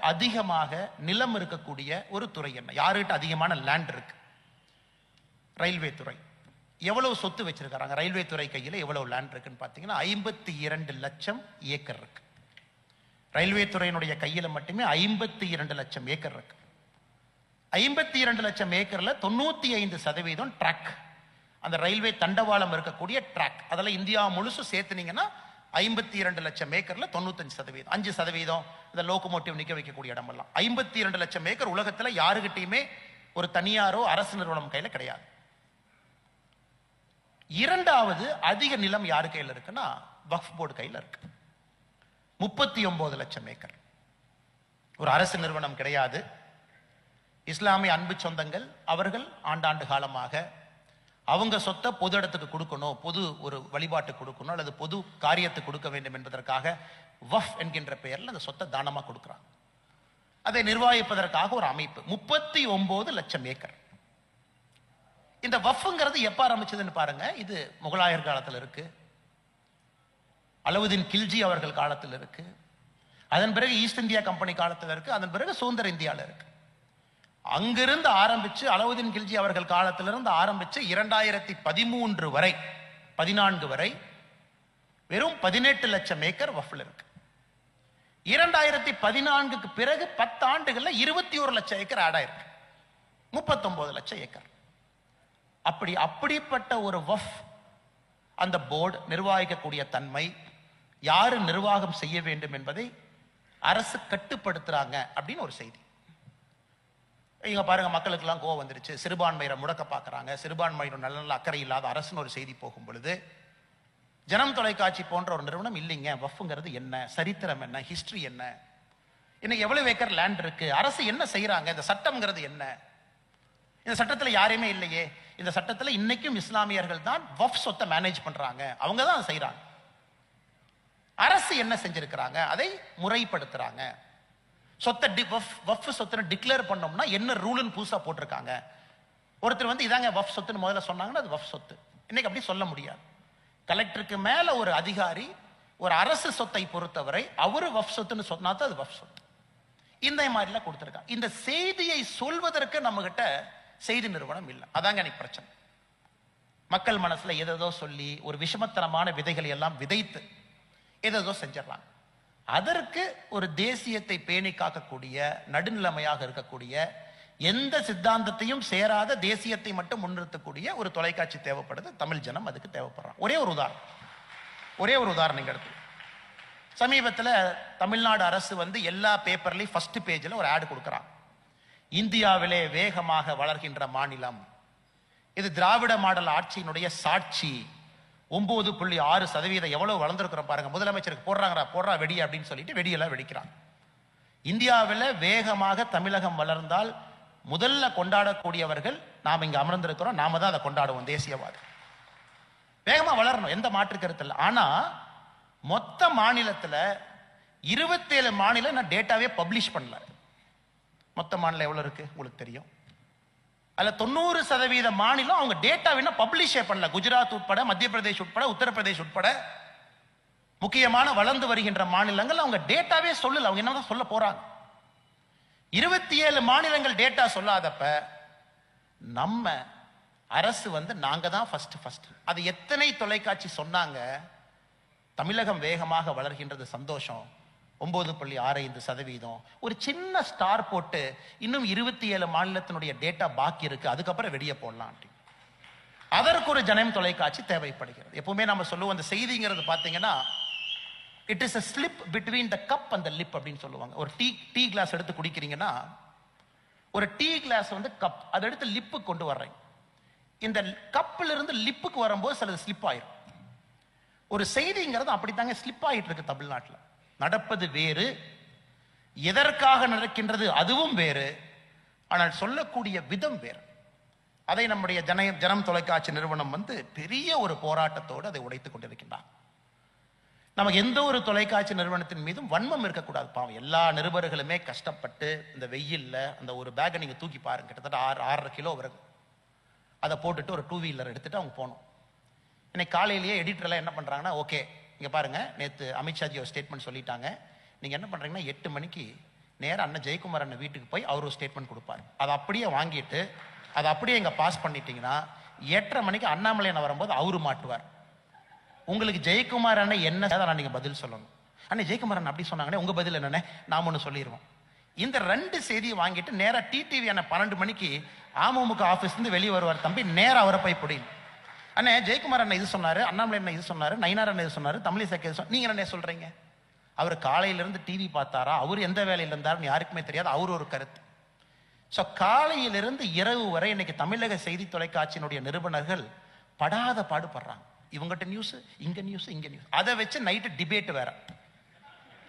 அதிகமாக நிலம் இருக்கக்கூடிய ஒரு துறை என்ன? யாருகிட்ட அதிகமான லேண்ட் இருக்கு? ரயில்வே துறை. எவ்வளவு சொத்து வச்சிருக்காங்க? ரயில்வே துறை கையில் எவ்வளவு லேண்ட் இருக்குன்னு பார்த்தீங்கன்னா ஐம்பத்தி இரண்டு லட்சம் ஏக்கர் இருக்கு. ரயில்வே துறையினுடைய கையில் மட்டுமே ஐம்பத்தி இரண்டு லட்சம் ஏக்கர் இருக்கு. ஐம்பத்தி இரண்டு லட்சம் ஏக்கர்ல தொண்ணூத்தி ஐந்து சதவீதம் ட்ராக் அந்த ரயில்வே தண்டவாளம் இருக்கக்கூடிய ட்ராக் அதெல்லாம் இந்தியா முழுசும் சேர்த்துனீங்கன்னா ஐம்பத்தி இரண்டு லட்சம் ஏக்கர்ல தொண்ணூத்தஞ்சு சதவீதம். அஞ்சு சதவீதம் இந்த லோகோமோட்டிவ் நிக்க வைக்கக்கூடிய இடமெல்லாம். ஐம்பத்தி இரண்டு லட்சம் ஏக்கர் உலகத்துல யாருகிட்டயுமே ஒரு தனியாரோ அரசு நிறுவனம் கையில கிடையாது. இரண்டாவது அதிக நிலம் யாரு கையில இருக்குன்னா வக்ஃப் போர்டு கையில இருக்கு. முப்பத்தி ஒன்பது லட்சம் ஏக்கர். ஒரு அரசு நிறுவனம் கிடையாது. இஸ்லாமிய அன்பு சொந்தங்கள் அவர்கள் ஆண்டாண்டு காலமாக அவங்க சொத்தை பொது இடத்துக்கு கொடுக்கணும் பொது ஒரு வழிபாட்டு கொடுக்கணும் அல்லது பொது காரியத்துக்கு கொடுக்க வேண்டும் என்பதற்காக வஃப் என்கின்ற பெயரில் அந்த சொத்தை தானமாக கொடுக்குறாங்க அதை நிர்வகிப்பதற்காக ஒரு அமைப்பு. முப்பத்தி ஒன்பது லட்சம் ஏக்கர். இந்த வஃப்ங்கிறது எப்ப ஆரம்பிச்சதுன்னு பாருங்க. இது முகலாயர் காலத்தில் இருக்கு. அலவுதீன் கில்ஜி அவர்கள் காலத்தில் இருக்கு. அதன் பிறகு ஈஸ்ட் இந்தியா கம்பெனி காலத்தில் இருக்கு. அதன் பிறகு சுதந்திர இந்தியாவில் இருக்கு. அங்கிருந்து ஆரம்பிச்சு அலவுதீன் கில்ஜி அவர்கள் காலத்திலிருந்து ஆரம்பிச்சு இரண்டாயிரத்தி பதிமூன்று வரை பதினான்கு வரை வெறும் பதினெட்டு லட்சம் ஏக்கர் வஃபில் இருக்கு. இரண்டாயிரத்தி பதினான்குக்கு பிறகு பத்து ஆண்டுகள்ல இருபத்தி ஒரு லட்சம் ஏக்கர் ஆடாயிருக்கு முப்பத்தொன்பது லட்சம் ஏக்கர். அப்படி அப்படிப்பட்ட ஒரு வஃப் அந்த போர்டு நிர்வாகிக்கக்கூடிய தன்மை யாரு நிர்வாகம் செய்ய வேண்டும் என்பதை அரசு கட்டுப்படுத்துறாங்க அப்படின்னு ஒரு செய்தி. இங்க பாருங்க மக்களுக்கெல்லாம் கோவம் வந்துருச்சு. சிறுபான்மையரை முடக்க பார்க்குறாங்க. சிறுபான்மையினர் நல்ல நல்ல அக்கறை இல்லாத அரசுன்னு ஒரு செய்தி போகும் பொழுது ஜனம் தொலைக்காட்சி போன்ற ஒரு நிறுவனம் இல்லைங்க. வஃப்ங்கிறது என்ன? சரித்திரம் என்ன? ஹிஸ்டரி என்ன? இன்னைக்கு எவ்வளவு ஏக்கர் லேண்ட் இருக்கு? அரசு என்ன செய்யறாங்க இந்த சட்டம்ங்கிறது என்ன? இந்த சட்டத்துல யாரையுமே இல்லையே. இந்த சட்டத்துல இன்னைக்கும் இஸ்லாமியர்கள் தான் வஃப் சொத்தை மேனேஜ் பண்றாங்க. அவங்க தான் செய்யறாங்க அரசு என்ன செஞ்சிருக்கிறாங்க? அதை முறைப்படுத்துறாங்க. சொத்தை டி வஃப் வஃப் சொத்துன்னு டிக்ளேர் பண்ணோம்னா என்ன ரூல்னு புதுசாக போட்டிருக்காங்க. ஒருத்தர் வந்து இதாங்க வஃப் சொத்துன்னு முதல்ல சொன்னாங்கன்னா அது வஃப் சொத்து. இன்னைக்கு அப்படி சொல்ல முடியாது. கலெக்டருக்கு மேலே ஒரு அதிகாரி ஒரு அரசு சொத்தை பொறுத்தவரை அவரு வஃப் சொத்துன்னு சொன்னா தான் அது வஃப் சொத்து. இந்த மாதிரிலாம் கொடுத்துருக்காங்க. இந்த செய்தியை சொல்வதற்கு நம்ம கிட்ட செய்தி நிறுவனம் இல்லை. அதாங்க எனக்கு பிரச்சனை. மக்கள் மனசுல எதோ சொல்லி ஒரு விஷமத்தனமான விதைகளை எல்லாம் விதைத்து எதோ செஞ்சிடறாங்க அதற்கு ஒரு தேசியத்தை பேணி காக்கக்கூடிய நடுநிலைமையாக இருக்கக்கூடிய எந்த சித்தாந்தத்தையும் சேராத தேசியத்தை மட்டும் முன்னிறுத்தக்கூடிய ஒரு தொலைக்காட்சி தேவைப்படுது. தமிழ் ஜனம் அதுக்கு தேவைப்படுறான் ஒரே ஒரு உதாரணம். ஒரே ஒரு உதாரணம் இங்கே எடுத்து சமீபத்தில் தமிழ்நாடு அரசு வந்து எல்லா பேப்பர்லையும் ஃபர்ஸ்ட் பேஜில் ஒரு ஆடு கொடுக்குறான் இந்தியாவிலே வேகமாக வளர்கின்ற மாநிலம். இது திராவிட மாடல் ஆட்சியினுடைய சாட்சி. ஒன்பது புள்ளி ஆறு சதவீதம் எவ்வளவு வளர்ந்துருக்குறோம் பாருங்க. முதலமைச்சருக்கு போடுறாங்கடா போடுறா வெடி அப்படின்னு சொல்லிட்டு வெடியெல்லாம் வெடிக்கிறாங்க. இந்தியாவில் வேகமாக தமிழகம் வளர்ந்தால் முதல்ல கொண்டாடக்கூடியவர்கள் நாம் இங்கே அமர்ந்திருக்கிறோம். நாம தான் அதை கொண்டாடுவோம் தேசியவாதம் வேகமாக வளரணும் எந்த மாற்று கருத்து இல்லை. மொத்த மாநிலத்தில் இருபத்தேழு மாநிலம் நான் டேட்டாவே பப்ளிஷ் பண்ணல. மொத்த மாநிலம் எவ்வளோ இருக்குது உங்களுக்கு தெரியும். அதில் தொண்ணூறு சதவீத மாநிலம் அவங்க டேட்டா வேணா பப்ளிஷே பண்ணல. குஜராத் உட்பட மத்திய பிரதேஷ் உட்பட உத்தரப்பிரதேஷ் உட்பட. முக்கியமான வளர்ந்து வருகின்ற மாநிலங்கள் அவங்க டேட்டாவே சொல்லல. அவங்க என்னதான் சொல்ல போறாங்க? இருபத்தி ஏழு மாநிலங்கள் டேட்டா சொல்லாதப்ப நம்ம அரசு வந்து நாங்க தான் ஃபர்ஸ்ட் ஃபர்ஸ்ட் அது எத்தனை தொலைக்காட்சி சொன்னாங்க? தமிழகம் வேகமாக வளர்கின்றது சந்தோஷம். ஒம்பது புள்ளி ஆறு ஐந்து சதவீதம். ஒரு சின்ன ஸ்டார் போட்டு இன்னும் இருபத்தி ஏழு மாநிலத்தினுடைய டேட்டா பாக்கி இருக்கு அதுக்கப்புறம் வெளியே போடலாம் அதற்கு ஒரு ஜனம் தொலைக்காட்சி தேவைப்படுகிறது. எப்பவுமே நம்ம சொல்லுவோம் அந்த செய்திங்கிறது பார்த்தீங்கன்னா it is a slip between the cup அந்த லிப் அப்படின்னு சொல்லுவாங்க. ஒரு டீ டீ கிளாஸ் எடுத்து குடிக்கிறீங்கன்னா ஒரு டீ கிளாஸ் வந்து கப் அதை எடுத்து லிப்பு கொண்டு வர்றேன். இந்த கப்பில் இருந்து லிப்புக்கு வரும்போது சிலது ஸ்லிப் ஆயிரும். ஒரு செய்திங்கிறது அப்படித்தாங்க ஸ்லிப் ஆகிட்டு இருக்கு தமிழ்நாட்டில். நடப்பது வேறு எதற்காக நடக்கின்றது அதுவும் வேறு ஆனால் சொல்லக்கூடிய விதம் வேறு. அதை நம்முடைய ஜன ஜனம் தொலைக்காட்சி நிறுவனம் வந்து பெரிய ஒரு போராட்டத்தோடு அதை உடைத்துக் கொண்டிருக்கின்றான். நமக்கு எந்த ஒரு தொலைக்காட்சி நிறுவனத்தின் மீதும் வன்மம் இருக்கக்கூடாது. பாவம் எல்லா நிருபர்களுமே கஷ்டப்பட்டு இந்த வெயில்ல அந்த ஒரு பேக்கை நீங்கள் தூக்கி பாருங்க கிட்டத்தட்ட ஆறு ஆறரை கிலோ வரும் அதை போட்டுட்டு ஒரு டூ வீலர் எடுத்துட்டு அவங்க போகணும். இன்னைக்கு காலையிலேயே எடிட்டர்லாம் என்ன பண்ணுறாங்கன்னா ஓகே இங்க பாருங்க நேத்து அமித்ஷாஜி ஒரு ஸ்டேட்மெண்ட் சொல்லிட்டாங்க. நீங்க என்ன பண்றீங்கன்னா எட்டு மணிக்கு நேரா அண்ணன் ஜெயக்குமார் அண்ணன் வீட்டுக்கு போய் அவர் ஒரு ஸ்டேட்மெண்ட் கொடுப்பார். அதை அப்படியே வாங்கிட்டு அதை அப்படியே இங்க பாஸ் பண்ணிட்டீங்கன்னா எட்டரை மணிக்கு அண்ணாமலை அண்ணன் வரும்போது அவரு மாட்டுவார். உங்களுக்கு ஜெயக்குமார் அண்ணன் என்ன நான் நீங்க பதில் சொல்லணும். அண்ணே ஜெயக்குமார் அண்ணன் அப்படி சொன்னாங்கன்னே உங்க பதில் என்னென்ன நாம ஒன்று சொல்லிடுவோம் இந்த ரெண்டு செய்தியை வாங்கிட்டு நேராக டிடிவி அண்ணன் பன்னெண்டு மணிக்கு அமமுக ஆஃபீஸ்லேருந்து வெளியே வருவார் தம்பி நேராக அவரை போய் பிடிக்கும் அண்ணே ஜெயக்குமார் அண்ணன் இது சொன்னார் அண்ணாமலை அண்ணன் இது சொன்னார் நயினார் அண்ணன் இது சொன்னார் தமிழிசை இது சொன்னாரு. நீங்கள் என்ன சொல்கிறீங்க அவர் காலையிலேருந்து டிவி பார்த்தாரா? அவர் எந்த வேலையில் இருந்தார்னு யாருக்குமே தெரியாது. அவர் ஒரு கருத்து. ஸோ காலையிலிருந்து இரவு வரை இன்னைக்கு தமிழக செய்தி தொலைக்காட்சியினுடைய நிறுவனர்கள் படாத பாடுபடுறாங்க. இவங்ககிட்ட நியூஸ் இங்க நியூஸ் இங்க நியூஸ் அதை வச்சு நைட்டு டிபேட் வேற.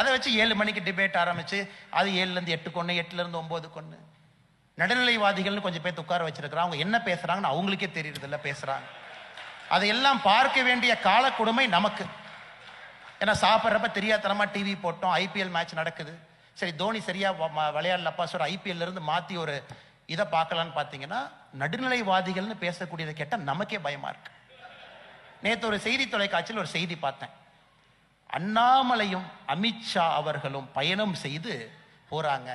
அதை வச்சு ஏழு மணிக்கு டிபேட் ஆரம்பிச்சு அது ஏழுல இருந்து எட்டு கொன்று எட்டுல இருந்து ஒன்பது கொண்டு நடுநிலைவாதிகள்னு கொஞ்சம் பேர் உட்கார வச்சிருக்கிறாங்க. அவங்க என்ன பேசுறாங்கன்னு அவங்களுக்கே தெரியுறதில்ல பேசுகிறாங்க பேசுறாங்க. அதையெல்லாம் பார்க்க வேண்டிய கால கொடுமை நமக்கு. ஏன்னா சாப்பிட்றப்ப தெரியாதனமா டிவி போட்டோம் ஐபிஎல் மேட்ச் நடக்குது. சரி தோனி சரியா விளையாடலப்பா சார் ஐபிஎல்ல இருந்து மாத்தி ஒரு இதை பார்க்கலான்னு பார்த்தீங்கன்னா நடுநிலைவாதிகள்னு பேசக்கூடியதை கேட்டால் நமக்கே பயமா இருக்கு. நேற்று ஒரு செய்தி தொலைக்காட்சியில் ஒரு செய்தி பார்த்தேன். அண்ணாமலையும் அமித்ஷா அவர்களும் பயணம் செய்து போறாங்க.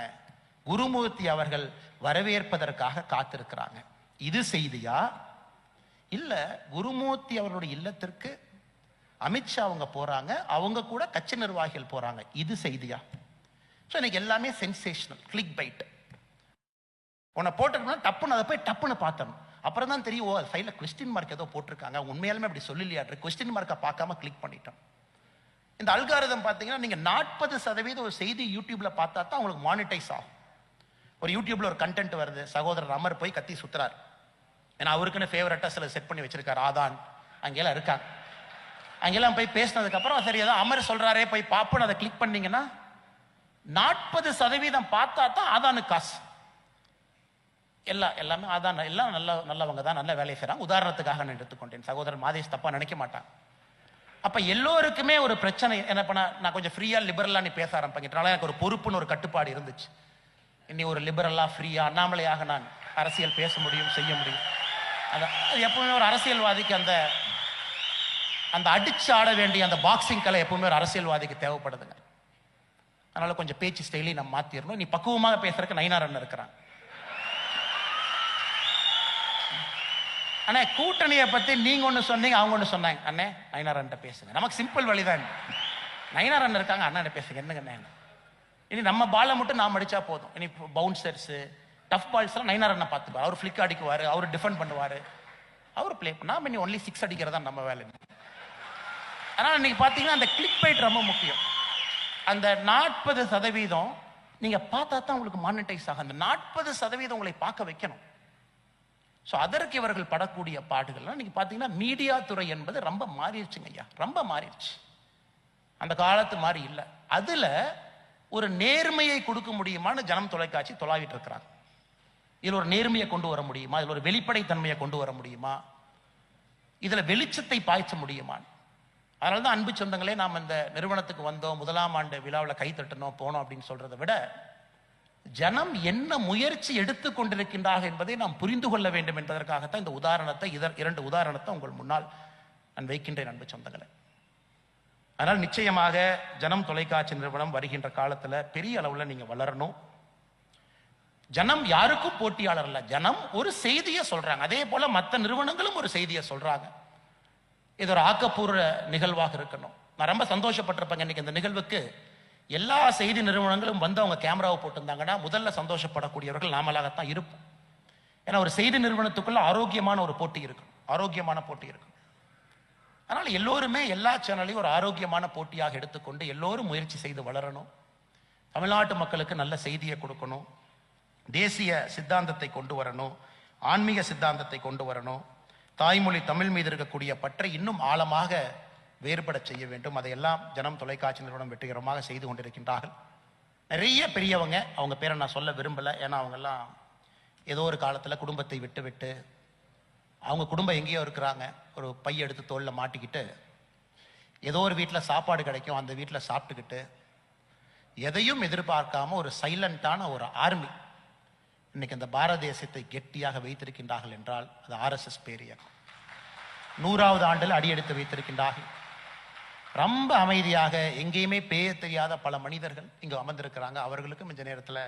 குருமூர்த்தி அவர்கள் வரவேற்பதற்காக காத்திருக்கிறாங்க. இது செய்தியா? இல்லை குருமூர்த்தி அவர்களுடைய இல்லத்திற்கு அமித்ஷா அவங்க போகிறாங்க அவங்க கூட கட்சி நிர்வாகிகள் போகிறாங்க இது செய்தியா? ஸோ இன்னைக்கு எல்லாமே சென்சேஷனல் கிளிக் பைட் உன்னை போட்டிருக்கணும் டப்புன்னு அதை போய் டப்புன்னு பார்த்தணும். அப்புறம் தான் தெரியும் ஓ சைடில் கொஸ்டின் மார்க் ஏதோ போட்டிருக்காங்க. உண்மையாலுமே அப்படி சொல்லலையாட்ரு கொஸ்டின் மார்க்கை பார்க்காம கிளிக் பண்ணிட்டோம். இந்த அல்காரிதம் பார்த்தீங்கன்னா நீங்கள் நாற்பது சதவீதம் ஒரு செய்தி யூடியூப்பில் பார்த்தா தான் உங்களுக்கு மானிட்டைஸ் ஆகும். ஒரு யூடியூப்பில் ஒரு கண்டென்ட் வருது சகோதரர் அமர் போய் கத்தி சுற்றுறாரு ஏன்னா அவருக்குன்னு ஃபேவரட்டா சில செட் பண்ணி வச்சிருக்காரு ஆதான். அங்கெல்லாம் இருக்காங்க. அங்கெல்லாம் போய் பேசினதுக்கப்புறம் சரி ஏதோ அமர் சொல்றாரே போய் பார்ப்போன்னு அதை கிளிக் பண்ணீங்கன்னா நாற்பது சதவீதம் பார்த்தா தான் ஆதானு காசு. எல்லாம் எல்லாமே அதான் எல்லாம் நல்ல நல்லவங்க தான் நல்ல வேலையை செய்கிறாங்க உதாரணத்துக்காக நான் எடுத்துக்கொண்டேன். சகோதரர் மாதேஷ் தப்பா நினைக்க மாட்டான். அப்ப எல்லோருக்குமே ஒரு பிரச்சனை என்ன பண்ண நான் கொஞ்சம் ஃப்ரீயா லிபரலா நீ பேச ஆரம்பிக்கிறனால எனக்கு ஒரு பொறுப்புன்னு ஒரு கட்டுப்பாடு இருந்துச்சு. இனி ஒரு லிபரலா ஃப்ரீயா அண்ணாமலையாக நான் அரசியல் பேச முடியும் செய்ய முடியும். அது அது எப்பவுமே ஒரு அரசியல்வாதிக்கு அந்த அந்த அடிச்சு ஆட வேண்டிய அந்த பாக்ஸிங் கலை எப்பவுமே ஒரு அரசியல்வாதிக்கு தேவைப்படுதுங்க. அதனால கொஞ்சம் பேச்சு ஸ்டைலையும் நம்ம மாத்திரணும். நீ பக்குவமாக பேசுறதுக்கு நயினார் அண்ணன் இருக்கிறான். அண்ணே கூட்டணியை பத்தி நீங்க ஒண்ணு சொன்னீங்க அவங்க ஒண்ணு சொன்னாங்க. அண்ணே நயினார் அண்ணன் பேசுங்க. நமக்கு சிம்பிள் வழிதான் நயினார் அண்ணன் இருக்காங்க அண்ணன் பேசுங்க. என்னங்க இனி நம்ம பாலை மட்டும் நாம் அடிச்சா போதும். இனி பவுன்சர்ஸ் டஃப் பால்ஸ்லாம் நைனார் அண்ணா அண்ணன் அவர் ஃபிளிக் அடிக்குவார் அவர் டிஃபெண்ட் பண்ணுவார். அவர் ப்ளே பண்ணா இனி ஒன்லி சிக்ஸ் அடிக்கிறதா நம்ம வேலை. ஆனால் இன்னைக்கு பார்த்தீங்கன்னா அந்த கிளிக் பைட் ரொம்ப முக்கியம். அந்த நாற்பது சதவீதம் நீங்கள் பார்த்தா தான் உங்களுக்கு மானிட்டைஸ் ஆகும். அந்த நாற்பது சதவீதம் உங்களை பார்க்க வைக்கணும். ஸோ அதற்கு இவர்கள் படக்கூடிய பாடுகள்லாம் நீங்கள் பார்த்தீங்கன்னா மீடியா துறை என்பது ரொம்ப மாறிடுச்சுங்க ஐயா. ரொம்ப மாறிடுச்சு. அந்த காலத்து மாதிரி இல்லை. அதில் ஒரு நேர்மையை கொடுக்க முடியுமான்னு ஜனம் தொலைக்காட்சி தொலாவிட்டு இருக்கிறாங்க. இதில் ஒரு நேர்மையை கொண்டு வர முடியுமா? இதில் ஒரு வெளிப்படைத்தன்மையை கொண்டு வர முடியுமா? இதில் வெளிச்சத்தை பாய்ச்ச முடியுமா? அதனால தான் அன்பு சொந்தங்களே நாம் இந்த நிறுவனத்துக்கு வந்தோம் முதலாம் ஆண்டு விழாவில் கை தட்டணும் போனோம் அப்படின்னு சொல்றதை விட ஜனம் என்ன முயற்சி எடுத்து கொண்டிருக்கின்றார்கள் என்பதை நாம் புரிந்து கொள்ள வேண்டும் என்பதற்காகத்தான் இந்த உதாரணத்தை இதர் இரண்டு உதாரணத்தை உங்கள் முன்னால் நான் வைக்கின்றேன் அன்பு சொந்தங்களை. அதனால் நிச்சயமாக ஜனம் தொலைக்காட்சி நிறுவனம் வருகின்ற காலத்தில் பெரிய அளவில் நீங்கள் வளரணும். ஜனம் யாருக்கும் போட்டியாளர் இல்லை. ஜனம் ஒரு செய்தியை சொல்றாங்க. அதே போல மற்ற நிறுவனங்களும் ஒரு செய்தியை சொல்றாங்க. இது ஒரு ஆக்கப்பூர்வ நிகழ்வாக இருக்கணும். நான் ரொம்ப சந்தோஷப்பட்டிருப்பேங்க இன்னைக்கு இந்த நிகழ்வுக்கு. எல்லா செய்தி நிறுவனங்களும் வந்து அவங்க கேமராவை போட்டிருந்தாங்கன்னா முதல்ல சந்தோஷப்படக்கூடியவர்கள் நாமளாகத்தான் இருப்போம். ஏன்னா ஒரு செய்தி நிறுவனத்துக்குள்ள ஆரோக்கியமான ஒரு போட்டி இருக்கும். ஆரோக்கியமான போட்டி இருக்கும். அதனால் எல்லோருமே எல்லா சேனலையும் ஒரு ஆரோக்கியமான போட்டியாக எடுத்துக்கொண்டு எல்லோரும் முயற்சி செய்து வளரணும். தமிழ்நாட்டு மக்களுக்கு நல்ல செய்தியை கொடுக்கணும். தேசிய சித்தாந்தத்தை கொண்டு வரணும் ஆன்மீக சித்தாந்தத்தை கொண்டு வரணும் தாய்மொழி தமிழ் மீது இருக்கக்கூடிய பற்றை இன்னும் ஆழமாக வேறுபட செய்ய வேண்டும். அதையெல்லாம் ஜனம் தொலைக்காட்சி நிறுவனம் வெற்றிகரமாக செய்து கொண்டிருக்கின்றார்கள். நிறைய பெரியவங்க அவங்க பேரை நான் சொல்ல விரும்பலை. ஏன்னா அவங்கெல்லாம் ஏதோ ஒரு காலத்தில் குடும்பத்தை விட்டு விட்டு அவங்க குடும்பம் எங்கேயோ இருக்கிறாங்க. ஒரு பை எடுத்து தோல்ல மாட்டிக்கிட்டு ஏதோ ஒரு வீட்டில் சாப்பாடு கிடைக்கும். அந்த வீட்டில் சாப்பிட்டுக்கிட்டு எதையும் எதிர்பார்க்காம ஒரு சைலண்டான ஒரு ஆர்மி இன்னைக்கு அந்த பாரத தேசத்தை கெட்டியாக வைத்திருக்கின்றார்கள் என்றால் அது ஆர்எஸ்எஸ் பேரியக்கம் நூறாவது ஆண்டில் அடியெடுத்து வைத்திருக்கின்றார்கள். ரொம்ப அமைதியாக எங்கேயுமே பேய தெரியாத பல மனிதர்கள் இங்கு அமர்ந்திருக்கிறாங்க. அவர்களுக்கும் இந்த நேரத்தில்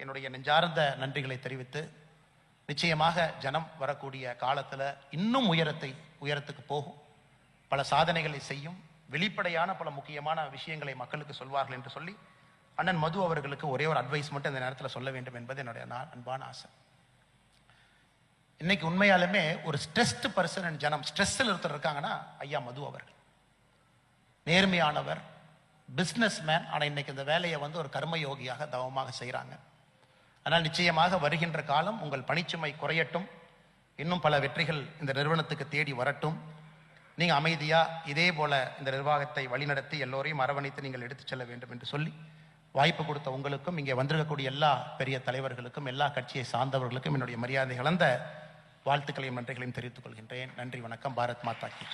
என்னுடைய நெஞ்சார்ந்த நன்றிகளை தெரிவித்து நிச்சயமாக ஜனம் வரக்கூடிய காலத்தில் இன்னும் உயரத்தை உயரத்துக்கு போகும். பல சாதனைகளை செய்யும். வெளிப்படையான பல முக்கியமான விஷயங்களை மக்களுக்கு சொல்வார்கள் என்று சொல்லி அண்ணன் மது அவர்களுக்கு ஒரே ஒரு அட்வைஸ் மட்டும் இந்த நேரத்தில் சொல்ல வேண்டும் என்பது என்னுடைய நான் அன்பான ஆசை. இன்னைக்கு உண்மையாலுமே ஒரு ஸ்ட்ரெஸ்ட் பர்சன் ஜனம் ஸ்ட்ரெஸ்ஸில் ஒருத்தர் இருக்காங்கன்னா ஐயா மது அவர்கள். நேர்மையானவர் பிஸ்னஸ் மேன் ஆனால் இன்னைக்கு இந்த வேலையை வந்து ஒரு கர்மயோகியாக தவமாக செய்கிறாங்க ஆனால் நிச்சயமாக வருகின்ற காலம் உங்கள் பணிச்சுமை குறையட்டும். இன்னும் பல வெற்றிகள் இந்த நிறுவனத்துக்கு தேடி வரட்டும். நீங்கள் அமைதியாக இதே போல இந்த நிர்வாகத்தை வழிநடத்தி எல்லோரையும் அரவணைத்து நீங்கள் எடுத்துச் செல்ல வேண்டும் என்று சொல்லி வாய்ப்பு கொடுத்த உங்களுக்கும் இங்கே வந்திருக்கக்கூடிய எல்லா பெரிய தலைவர்களுக்கும் எல்லா கட்சியை சார்ந்தவர்களுக்கும் என்னுடைய மரியாதை கலந்த வாழ்த்துக்களையும் நன்றிகளையும் தெரிவித்துக் கொள்கின்றேன். நன்றி வணக்கம். பாரத் மாதா கி